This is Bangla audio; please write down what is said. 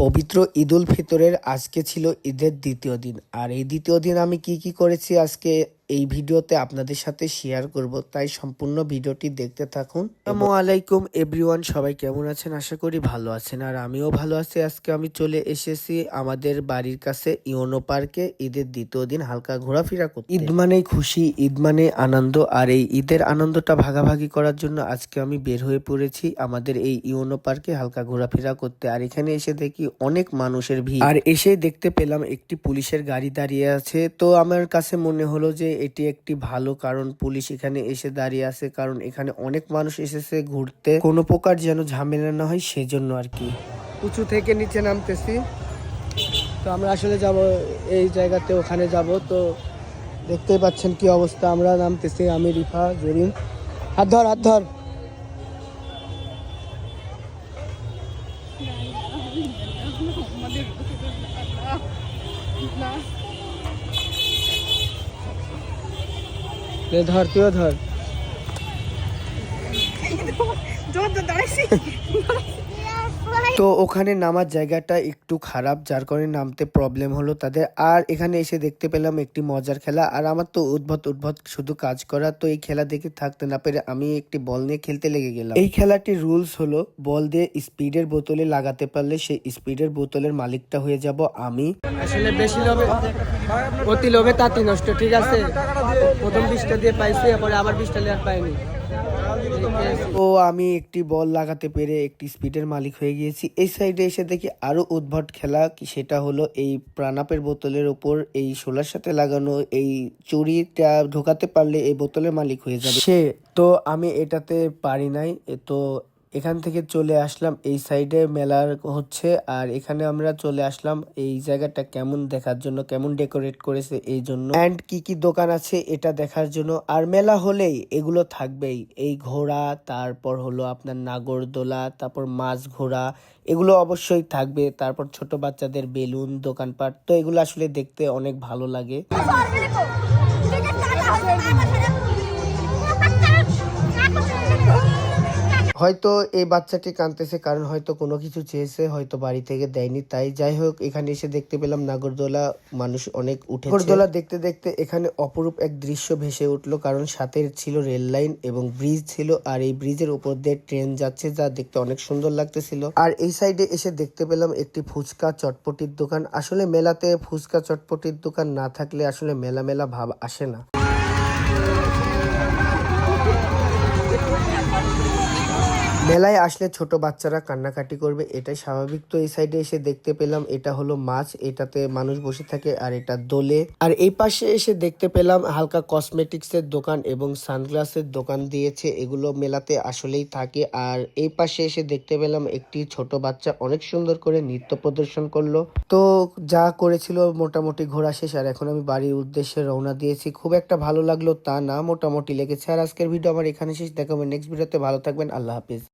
পবিত্র ঈদুল ফিতরের আজকে ছিল ঈদের দ্বিতীয় দিন। আর এই দ্বিতীয় দিন আমি কি কি করেছি আজকে এই ভিডিওতে আপনাদের সাথে শেয়ার করব। তাই সম্পূর্ণ ভিডিওটি দেখতে থাকুন। আসসালামু আলাইকুম এভরিওয়ান সবাই কেমন আছেন? আশা করি ভালো আছেন। আর আমিও ভালো আছি। আজকে আমি চলে এসেছি আমাদের বাড়ির কাছে ইওনো পার্কে। ঈদের দ্বিতীয় দিন হালকা ঘোরাফেরা করতে। ঈদ মানেই খুশি ঈদ মানে আনন্দ। আর এই ঈদের আনন্দটা ভাগাভাগি করার জন্য আজকে আমি বের হয়ে পড়েছি আমাদের এই ইওনো পার্কে হালকা ঘোরাফেরা করতে। আর এখানে এসে দেখি অনেক মানুষের ভিড়। আর এসে দেখতে পেলাম একটি পুলিশের গাড়ি দাঁড়িয়ে আছে। তো আমার কাছে মনে হলো যে এটি একটি ভালো কারণ পুলিশ এখানে এসে দাঁড়িয়ে আছে কারণ এখানে অনেক মানুষ এসেছে ঘুরতে কোনো প্রকার যেন ঝামেলা না হয় সেজন্য আর কি উঁচু থেকে নিচে নামতেছি তো আমরা আসলে যাব এই জায়গাতে ওখানে যাব তো দেখতেই পাচ্ছেন কি অবস্থা আমরা নামতেছি আমি রিফা জরিন হাত ধর হাত ধর লে ধর তুইও ধর তো ওখানে নামার জায়গাটা একটু খারাপ, যার কারণে নামতে প্রবলেম হলো তাদের। আর এখানে এসে দেখতে পেলাম একটি মজার খেলা। আর আমার তো উদ্ভট উদ্ভট শুধু কাজ করা, তো এই খেলা দেখে থাকতে না পেরে আমি একটি বল নিয়ে খেলতে লেগে গেলাম। এই খেলাটির রুলস হলো বল দিয়ে স্পিডের বোতলে লাগাতে পারলে সেই স্পিডের বোতলের মালিকটা হয়ে যাব আমি। আসলে বেশি লোভে, অতি লোভে তাতে নষ্ট, ঠিক আছে? প্রথম বিশটা দিয়ে পাইছি পরে আবার বিশটা আর পাইনি। ও আমি একটি বল লাগাতে পেরে একটি স্পিডের মালিক হয়ে গিয়েছি। এই সাইডে এসে দেখি আরও উদ্ভট খেলা সেটা হলো এই প্রাণাপের বোতলের ওপর এই সোলার সাথে লাগানো এই চুরিটা ঢোকাতে পারলে এই বোতলের মালিক হয়ে যাবে। সে, তো আমি এটাতে পারি নাই তো এখান থেকে চলে আসলাম এই সাইডে মেলার হচ্ছে, আর এখানে আমরা চলে আসলাম এই জায়গাটা কেমন দেখার জন্য, কেমন ডেকোরেট করেছে এই জন্য অ্যান্ড কি কি দোকান আছে এটা দেখার জন্য। আর মেলা হলেই এগুলো থাকবেই। এই ঘোড়া, তারপর হলো আপনার নাগরদোলা, তারপর মাছ ঘোড়া, এগুলো অবশ্যই থাকবে। তারপর ছোট বাচ্চাদের বেলুন, দোকানপাট, তো এগুলো আসলে দেখতে অনেক ভালো লাগে। হয়তো এই বাচ্চাটি কাঁদতেছে, কারণ হয়তো কোনো কিছু চেয়েছে, হয়তো বাড়ি থেকে দেয়নি। তাই যাই হোক, এখানে এসে দেখতে পেলাম নাগরদোলা মানুষ অনেক উঠে নাগরদোলা দেখতে দেখতে এখানে অপরূপ এক দৃশ্য ভেসে উঠল, কারণ সাথে ছিল রেল লাইন এবং ব্রিজ ছিল, আর এই ব্রিজের উপর দিয়ে ট্রেন যাচ্ছে, যা দেখতে অনেক সুন্দর লাগতেছিল। আর এই সাইডে এসে দেখতে পেলাম একটি ফুচকা চটপটির দোকান। আসলে মেলাতে ফুচকা চটপটির দোকান না থাকলে আসলে মেলা মেলা ভাব আসে না। মেলায় আসলে ছোট বাচ্চারা কান্নাকাটি করবে, এটাই স্বাভাবিক। তো এই সাইডে এসে দেখতে পেলাম এটা হলো মাছ, এটাতে মানুষ বসে থাকে আর এটা দোলে। আর এই পাশে এসে দেখতে পেলাম হালকা কসমেটিক্স এর দোকান এবং সানগ্লাসের দোকান দিয়েছে, এগুলো মেলাতে আসলেই থাকে। আর এই পাশে এসে দেখতে পেলাম একটি ছোট বাচ্চা অনেক সুন্দর করে নৃত্য প্রদর্শন করল। তো যা করেছিল মোটামুটি ঘোরা শেষ, আর এখন আমি বাড়ির উদ্দেশ্যে রওনা দিয়েছি। খুব একটা ভালো লাগল তা না, মোটামুটি লেগেছে। আর আজকের ভিডিও আমার এখানে শেষ দেখাবো নেক্সট ভিডিওতে। ভালো থাকবেন, আল্লাহ হাফিজ।